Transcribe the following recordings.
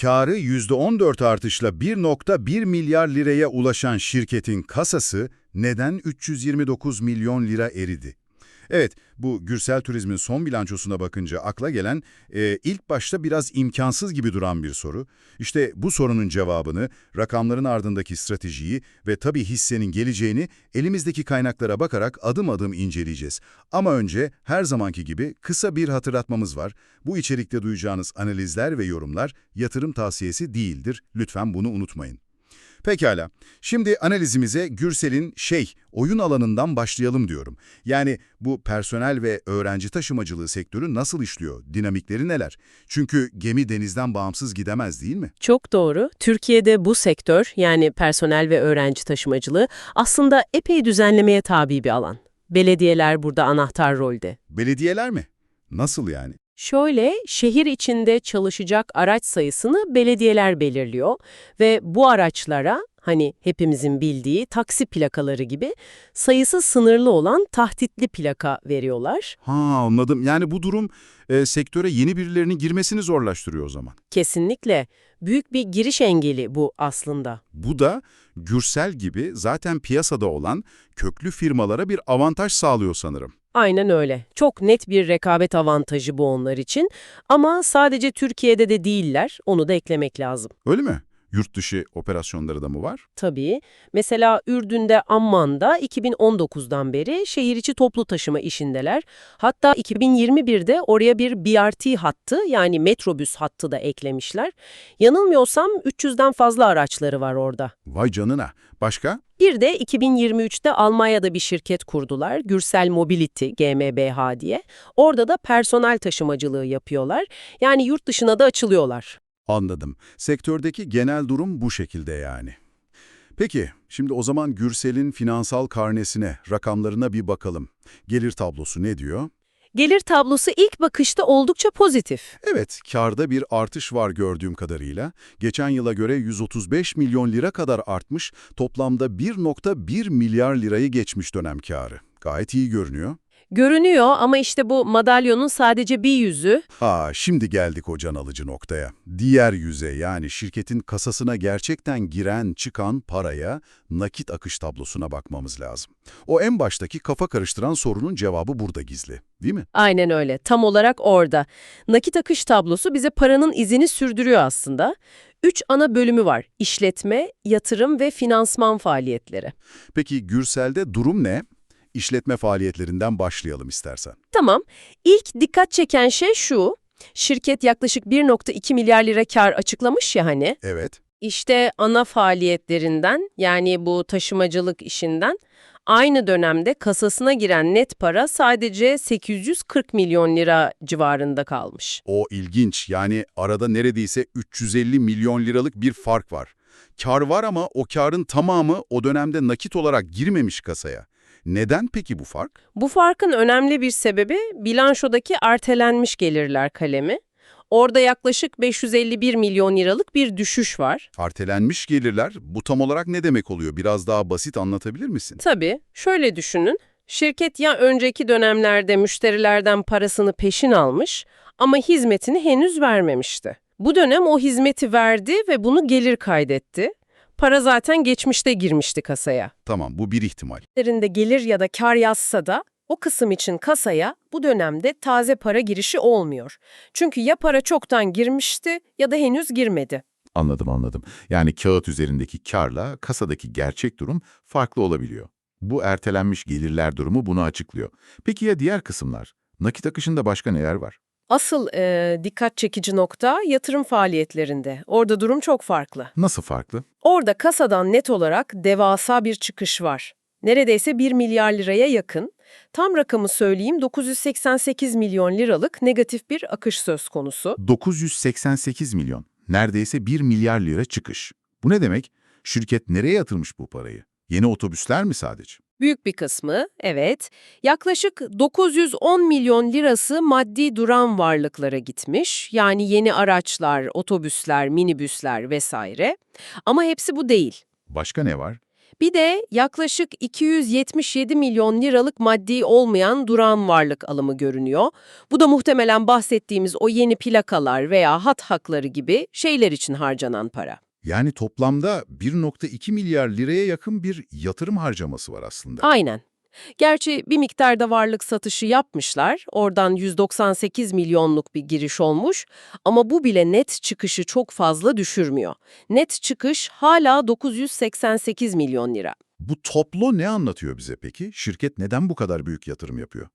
Karı %14 artışla 1.1 milyar liraya ulaşan şirketin kasası neden 329 milyon lira eridi? Evet, bu Gürsel Turizm'in son bilançosuna bakınca akla gelen e, ilk başta biraz imkansız gibi duran bir soru. İşte bu sorunun cevabını, rakamların ardındaki stratejiyi ve tabii hissenin geleceğini elimizdeki kaynaklara bakarak adım adım inceleyeceğiz. Ama önce her zamanki gibi kısa bir hatırlatmamız var. Bu içerikte duyacağınız analizler ve yorumlar yatırım tavsiyesi değildir. Lütfen bunu unutmayın. Pekala. Şimdi analizimize Gürsel'in şey, oyun alanından başlayalım diyorum. Yani bu personel ve öğrenci taşımacılığı sektörü nasıl işliyor, dinamikleri neler? Çünkü gemi denizden bağımsız gidemez değil mi? Çok doğru. Türkiye'de bu sektör yani personel ve öğrenci taşımacılığı aslında epey düzenlemeye tabi bir alan. Belediyeler burada anahtar rolde. Belediyeler mi? Nasıl yani? Şöyle, şehir içinde çalışacak araç sayısını belediyeler belirliyor ve bu araçlara hani hepimizin bildiği taksi plakaları gibi sayısı sınırlı olan tahtitli plaka veriyorlar. Ha anladım. Yani bu durum e, sektöre yeni birilerinin girmesini zorlaştırıyor o zaman. Kesinlikle büyük bir giriş engeli bu aslında. Bu da Gürsel gibi zaten piyasada olan köklü firmalara bir avantaj sağlıyor sanırım. Aynen öyle. Çok net bir rekabet avantajı bu onlar için. Ama sadece Türkiye'de de değiller, onu da eklemek lazım. Öyle mi? Yurt dışı operasyonları da mı var? Tabii. Mesela Ürdün'de Amman'da 2019'dan beri şehir içi toplu taşıma işindeler. Hatta 2021'de oraya bir BRT hattı yani metrobüs hattı da eklemişler. Yanılmıyorsam 300'den fazla araçları var orada. Vay canına. Başka? Bir de 2023'te Almanya'da bir şirket kurdular. Gürsel Mobility GmbH diye. Orada da personel taşımacılığı yapıyorlar. Yani yurt dışına da açılıyorlar. Anladım. Sektördeki genel durum bu şekilde yani. Peki, şimdi o zaman Gürsel'in finansal karnesine, rakamlarına bir bakalım. Gelir tablosu ne diyor? Gelir tablosu ilk bakışta oldukça pozitif. Evet, karda bir artış var gördüğüm kadarıyla. Geçen yıla göre 135 milyon lira kadar artmış, toplamda 1.1 milyar lirayı geçmiş dönem karı. Gayet iyi görünüyor. Görünüyor ama işte bu madalyonun sadece bir yüzü. Ha, şimdi geldik o can alıcı noktaya. Diğer yüze yani şirketin kasasına gerçekten giren çıkan paraya, nakit akış tablosuna bakmamız lazım. O en baştaki kafa karıştıran sorunun cevabı burada gizli, değil mi? Aynen öyle. Tam olarak orada. Nakit akış tablosu bize paranın izini sürdürüyor aslında. Üç ana bölümü var. İşletme, yatırım ve finansman faaliyetleri. Peki Gürsel'de durum ne? İşletme faaliyetlerinden başlayalım istersen. Tamam. İlk dikkat çeken şey şu. Şirket yaklaşık 1.2 milyar lira kar açıklamış ya hani. Evet. İşte ana faaliyetlerinden yani bu taşımacılık işinden aynı dönemde kasasına giren net para sadece 840 milyon lira civarında kalmış. O ilginç. Yani arada neredeyse 350 milyon liralık bir fark var. Kar var ama o karın tamamı o dönemde nakit olarak girmemiş kasaya. Neden peki bu fark? Bu farkın önemli bir sebebi bilançodaki ertelenmiş gelirler kalemi. Orada yaklaşık 551 milyon liralık bir düşüş var. Artelenmiş gelirler, bu tam olarak ne demek oluyor? Biraz daha basit anlatabilir misin? Tabii, şöyle düşünün. Şirket ya önceki dönemlerde müşterilerden parasını peşin almış ama hizmetini henüz vermemişti. Bu dönem o hizmeti verdi ve bunu gelir kaydetti. Para zaten geçmişte girmişti kasaya. Tamam, bu bir ihtimal. Üzerinde gelir ya da kar yazsa da o kısım için kasaya bu dönemde taze para girişi olmuyor. Çünkü ya para çoktan girmişti ya da henüz girmedi. Anladım anladım. Yani kağıt üzerindeki karla kasadaki gerçek durum farklı olabiliyor. Bu ertelenmiş gelirler durumu bunu açıklıyor. Peki ya diğer kısımlar? Nakit akışında başka neler var? Asıl eee, dikkat çekici nokta yatırım faaliyetlerinde. Orada durum çok farklı. Nasıl farklı? Orada kasadan net olarak devasa bir çıkış var. Neredeyse 1 milyar liraya yakın. Tam rakamı söyleyeyim 988 milyon liralık negatif bir akış söz konusu. 988 milyon. Neredeyse 1 milyar lira çıkış. Bu ne demek? Şirket nereye yatırmış bu parayı? Yeni otobüsler mi sadece? Büyük bir kısmı, evet. Yaklaşık 910 milyon lirası maddi duran varlıklara gitmiş. Yani yeni araçlar, otobüsler, minibüsler vesaire. Ama hepsi bu değil. Başka ne var? Bir de yaklaşık 277 milyon liralık maddi olmayan duran varlık alımı görünüyor. Bu da muhtemelen bahsettiğimiz o yeni plakalar veya hat hakları gibi şeyler için harcanan para. Yani toplamda 1.2 milyar liraya yakın bir yatırım harcaması var aslında. Aynen. Gerçi bir miktarda varlık satışı yapmışlar. Oradan 198 milyonluk bir giriş olmuş. Ama bu bile net çıkışı çok fazla düşürmüyor. Net çıkış hala 988 milyon lira. Bu toplo ne anlatıyor bize peki? Şirket neden bu kadar büyük yatırım yapıyor?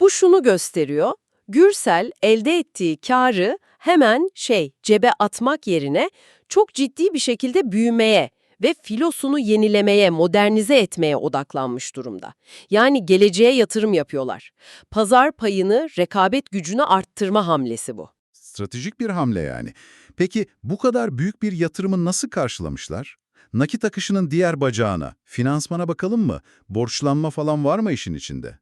Bu şunu gösteriyor. Gürsel elde ettiği karı hemen şey cebe atmak yerine çok ciddi bir şekilde büyümeye ve filosunu yenilemeye, modernize etmeye odaklanmış durumda. Yani geleceğe yatırım yapıyorlar. Pazar payını, rekabet gücünü arttırma hamlesi bu. Stratejik bir hamle yani. Peki bu kadar büyük bir yatırımı nasıl karşılamışlar? Nakit akışının diğer bacağına, finansmana bakalım mı? Borçlanma falan var mı işin içinde?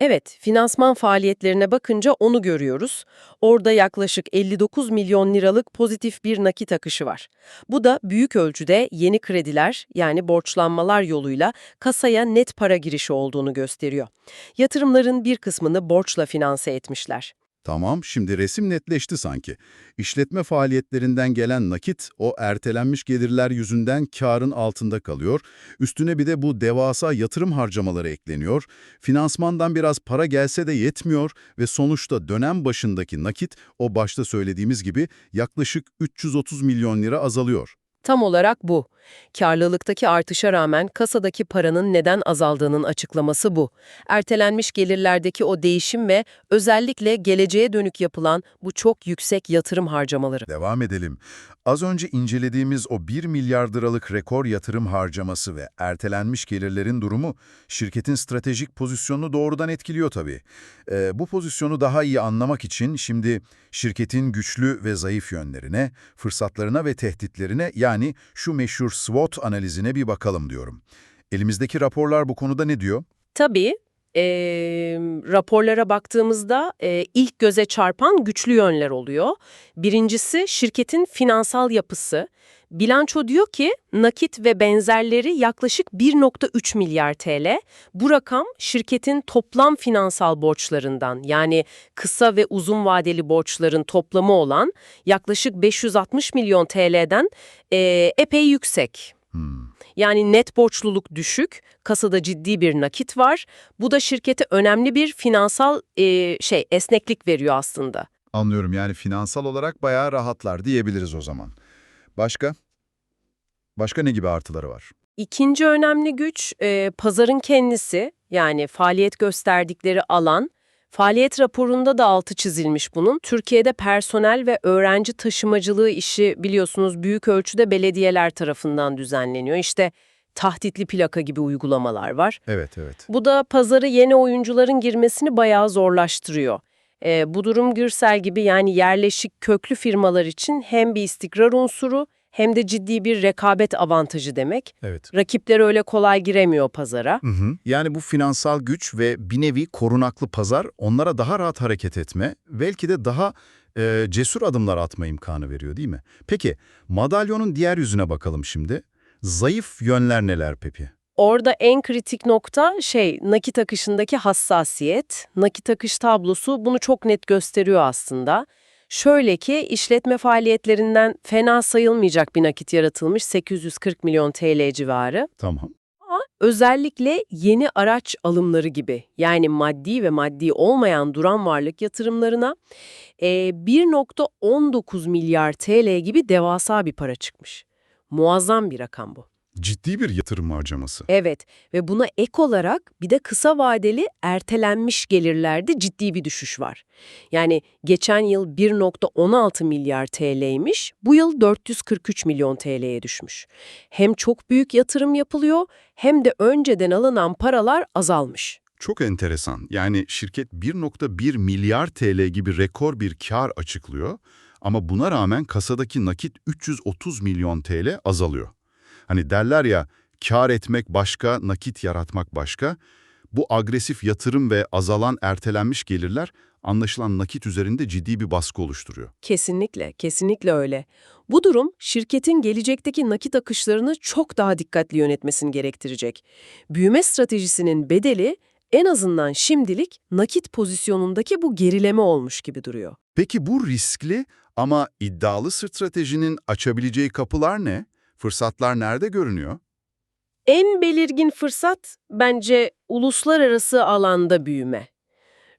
Evet, finansman faaliyetlerine bakınca onu görüyoruz. Orada yaklaşık 59 milyon liralık pozitif bir nakit akışı var. Bu da büyük ölçüde yeni krediler yani borçlanmalar yoluyla kasaya net para girişi olduğunu gösteriyor. Yatırımların bir kısmını borçla finanse etmişler. Tamam, şimdi resim netleşti sanki. İşletme faaliyetlerinden gelen nakit, o ertelenmiş gelirler yüzünden karın altında kalıyor. Üstüne bir de bu devasa yatırım harcamaları ekleniyor. Finansmandan biraz para gelse de yetmiyor ve sonuçta dönem başındaki nakit, o başta söylediğimiz gibi yaklaşık 330 milyon lira azalıyor. Tam olarak bu. Karlılıktaki artışa rağmen kasadaki paranın neden azaldığının açıklaması bu. Ertelenmiş gelirlerdeki o değişim ve özellikle geleceğe dönük yapılan bu çok yüksek yatırım harcamaları. Devam edelim. Az önce incelediğimiz o 1 milyar liralık rekor yatırım harcaması ve ertelenmiş gelirlerin durumu şirketin stratejik pozisyonunu doğrudan etkiliyor tabii. Ee, bu pozisyonu daha iyi anlamak için şimdi şirketin güçlü ve zayıf yönlerine, fırsatlarına ve tehditlerine yani şu meşhur SWOT analizine bir bakalım diyorum. Elimizdeki raporlar bu konuda ne diyor? Tabii eee, raporlara baktığımızda eee, ilk göze çarpan güçlü yönler oluyor. Birincisi şirketin finansal yapısı. Bilanço diyor ki nakit ve benzerleri yaklaşık 1.3 milyar TL. Bu rakam şirketin toplam finansal borçlarından yani kısa ve uzun vadeli borçların toplamı olan yaklaşık 560 milyon TL'den eee, epey yüksek. Hmm. Yani net borçluluk düşük, kasada ciddi bir nakit var. Bu da şirkete önemli bir finansal eee, şey esneklik veriyor aslında. Anlıyorum yani finansal olarak bayağı rahatlar diyebiliriz o zaman. Başka? Başka ne gibi artıları var? İkinci önemli güç eee, pazarın kendisi yani faaliyet gösterdikleri alan. Faaliyet raporunda da altı çizilmiş bunun. Türkiye'de personel ve öğrenci taşımacılığı işi biliyorsunuz büyük ölçüde belediyeler tarafından düzenleniyor. İşte tahtitli plaka gibi uygulamalar var. Evet, evet. Bu da pazarı yeni oyuncuların girmesini bayağı zorlaştırıyor. Ee, bu durum Gürsel gibi yani yerleşik köklü firmalar için hem bir istikrar unsuru hem de ciddi bir rekabet avantajı demek. Evet. Rakipler öyle kolay giremiyor pazara. Hı hı. Yani bu finansal güç ve bir nevi korunaklı pazar onlara daha rahat hareket etme, belki de daha e, cesur adımlar atma imkanı veriyor değil mi? Peki, madalyonun diğer yüzüne bakalım şimdi. Zayıf yönler neler peki? Orada en kritik nokta şey nakit akışındaki hassasiyet. Nakit akış tablosu bunu çok net gösteriyor aslında. Şöyle ki işletme faaliyetlerinden fena sayılmayacak bir nakit yaratılmış 840 milyon TL civarı. Tamam. Özellikle yeni araç alımları gibi yani maddi ve maddi olmayan duran varlık yatırımlarına e, 1.19 milyar TL gibi devasa bir para çıkmış. Muazzam bir rakam bu. Ciddi bir yatırım harcaması. Evet ve buna ek olarak bir de kısa vadeli ertelenmiş gelirlerde ciddi bir düşüş var. Yani geçen yıl 1.16 milyar TL'ymiş, bu yıl 443 milyon TL'ye düşmüş. Hem çok büyük yatırım yapılıyor hem de önceden alınan paralar azalmış. Çok enteresan. Yani şirket 1.1 milyar TL gibi rekor bir kar açıklıyor ama buna rağmen kasadaki nakit 330 milyon TL azalıyor. Hani derler ya, kar etmek başka, nakit yaratmak başka. Bu agresif yatırım ve azalan ertelenmiş gelirler anlaşılan nakit üzerinde ciddi bir baskı oluşturuyor. Kesinlikle, kesinlikle öyle. Bu durum şirketin gelecekteki nakit akışlarını çok daha dikkatli yönetmesini gerektirecek. Büyüme stratejisinin bedeli en azından şimdilik nakit pozisyonundaki bu gerileme olmuş gibi duruyor. Peki bu riskli ama iddialı stratejinin açabileceği kapılar ne? Fırsatlar nerede görünüyor? En belirgin fırsat bence uluslararası alanda büyüme.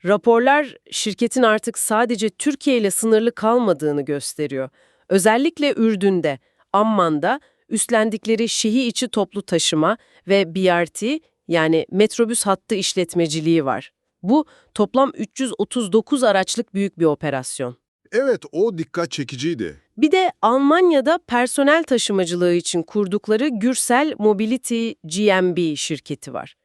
Raporlar şirketin artık sadece Türkiye ile sınırlı kalmadığını gösteriyor. Özellikle Ürdün'de, Amman'da üstlendikleri şehir içi toplu taşıma ve BRT yani metrobüs hattı işletmeciliği var. Bu toplam 339 araçlık büyük bir operasyon. Evet, o dikkat çekiciydi. Bir de Almanya'da personel taşımacılığı için kurdukları Gürsel Mobility GmbH şirketi var.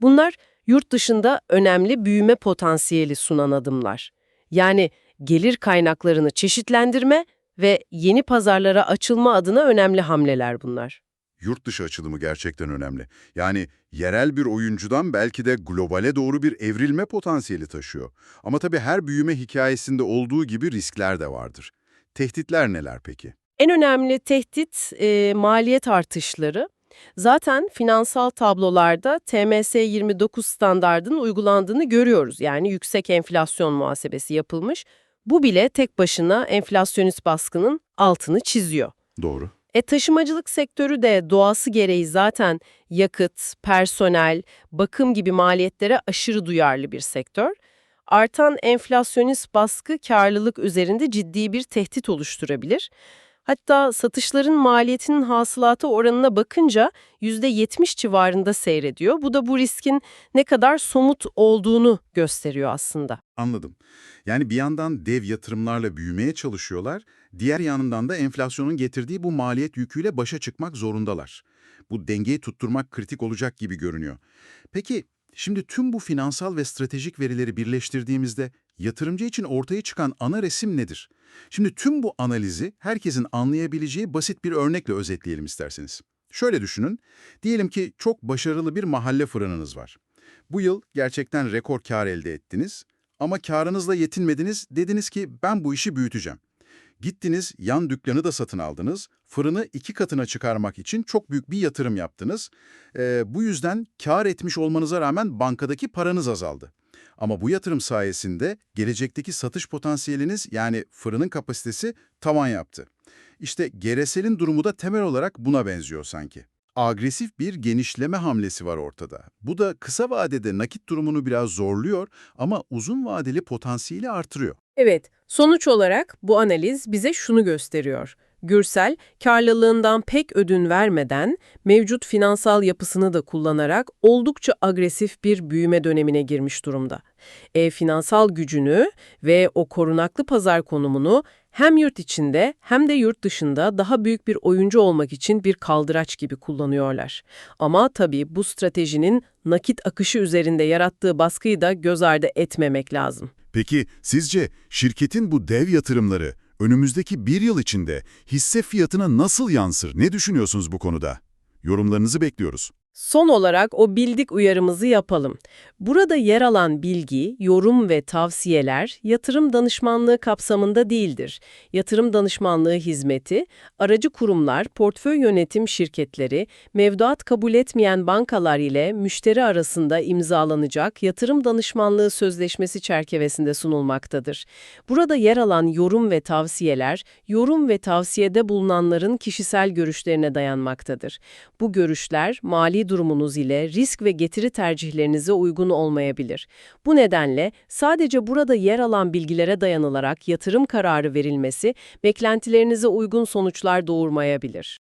Bunlar yurt dışında önemli büyüme potansiyeli sunan adımlar. Yani gelir kaynaklarını çeşitlendirme ve yeni pazarlara açılma adına önemli hamleler bunlar. Yurt dışı açılımı gerçekten önemli. Yani yerel bir oyuncudan belki de globale doğru bir evrilme potansiyeli taşıyor. Ama tabii her büyüme hikayesinde olduğu gibi riskler de vardır. Tehditler neler peki? En önemli tehdit e, maliyet artışları. Zaten finansal tablolarda TMS 29 standardının uygulandığını görüyoruz. Yani yüksek enflasyon muhasebesi yapılmış. Bu bile tek başına enflasyonist baskının altını çiziyor. Doğru. E taşımacılık sektörü de doğası gereği zaten yakıt, personel, bakım gibi maliyetlere aşırı duyarlı bir sektör. Artan enflasyonist baskı karlılık üzerinde ciddi bir tehdit oluşturabilir. Hatta satışların maliyetinin hasılata oranına bakınca %70 civarında seyrediyor. Bu da bu riskin ne kadar somut olduğunu gösteriyor aslında. Anladım. Yani bir yandan dev yatırımlarla büyümeye çalışıyorlar, diğer yanından da enflasyonun getirdiği bu maliyet yüküyle başa çıkmak zorundalar. Bu dengeyi tutturmak kritik olacak gibi görünüyor. Peki, şimdi tüm bu finansal ve stratejik verileri birleştirdiğimizde yatırımcı için ortaya çıkan ana resim nedir? Şimdi tüm bu analizi herkesin anlayabileceği basit bir örnekle özetleyelim isterseniz. Şöyle düşünün, diyelim ki çok başarılı bir mahalle fırınınız var. Bu yıl gerçekten rekor kar elde ettiniz ama karınızla yetinmediniz, dediniz ki ben bu işi büyüteceğim. Gittiniz, yan dükkanı da satın aldınız, fırını iki katına çıkarmak için çok büyük bir yatırım yaptınız. Ee, bu yüzden kar etmiş olmanıza rağmen bankadaki paranız azaldı. Ama bu yatırım sayesinde gelecekteki satış potansiyeliniz yani fırının kapasitesi tavan yaptı. İşte GRS'nin durumu da temel olarak buna benziyor sanki. Agresif bir genişleme hamlesi var ortada. Bu da kısa vadede nakit durumunu biraz zorluyor ama uzun vadeli potansiyeli artırıyor. Evet, sonuç olarak bu analiz bize şunu gösteriyor. Gürsel, karlılığından pek ödün vermeden, mevcut finansal yapısını da kullanarak oldukça agresif bir büyüme dönemine girmiş durumda. E, finansal gücünü ve o korunaklı pazar konumunu hem yurt içinde hem de yurt dışında daha büyük bir oyuncu olmak için bir kaldıraç gibi kullanıyorlar. Ama tabii bu stratejinin nakit akışı üzerinde yarattığı baskıyı da göz ardı etmemek lazım. Peki sizce şirketin bu dev yatırımları önümüzdeki bir yıl içinde hisse fiyatına nasıl yansır? Ne düşünüyorsunuz bu konuda? Yorumlarınızı bekliyoruz. Son olarak o bildik uyarımızı yapalım. Burada yer alan bilgi, yorum ve tavsiyeler yatırım danışmanlığı kapsamında değildir. Yatırım danışmanlığı hizmeti, aracı kurumlar, portföy yönetim şirketleri, mevduat kabul etmeyen bankalar ile müşteri arasında imzalanacak yatırım danışmanlığı sözleşmesi çerçevesinde sunulmaktadır. Burada yer alan yorum ve tavsiyeler, yorum ve tavsiyede bulunanların kişisel görüşlerine dayanmaktadır. Bu görüşler durumunuz ile risk ve getiri tercihlerinize uygun olmayabilir. Bu nedenle sadece burada yer alan bilgilere dayanılarak yatırım kararı verilmesi beklentilerinize uygun sonuçlar doğurmayabilir.